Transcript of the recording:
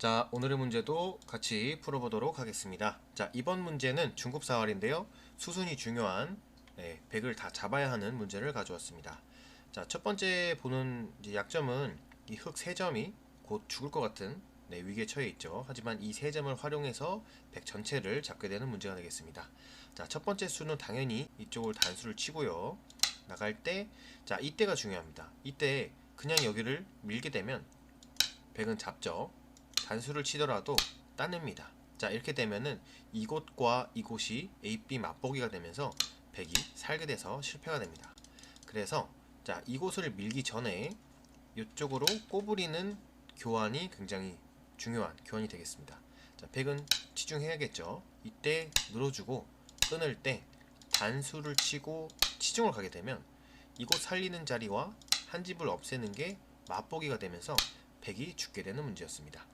자, 오늘의 문제도 같이 풀어보도록 하겠습니다. 자, 이번 문제는 중급 사활인데요. 수순이 중요한 네, 100을 다 잡아야 하는 문제를 가져왔습니다. 자, 첫 번째 보는 약점은 이 흙 세 점이 곧 죽을 것 같은 네, 위기에 처해 있죠. 하지만 이 세 점을 활용해서 100 전체를 잡게 되는 문제가 되겠습니다. 자, 첫 번째 수는 당연히 이쪽을 단수를 치고요. 나갈 때, 자, 이때가 중요합니다. 이때 그냥 여기를 밀게 되면 100은 잡죠. 단수를 치더라도 따냅니다. 자, 이렇게 되면은 이곳과 이곳이 A, B 맛보기가 되면서 100이 살게 돼서 실패가 됩니다. 그래서 자, 이곳을 밀기 전에 이쪽으로 꼬부리는 교환이 굉장히 중요한 교환이 되겠습니다. 자, 100은 치중해야겠죠. 이때 늘어주고 끊을 때 단수를 치고 치중을 가게 되면 이곳 살리는 자리와 한 집을 없애는 게 맛보기가 되면서 100이 죽게 되는 문제였습니다.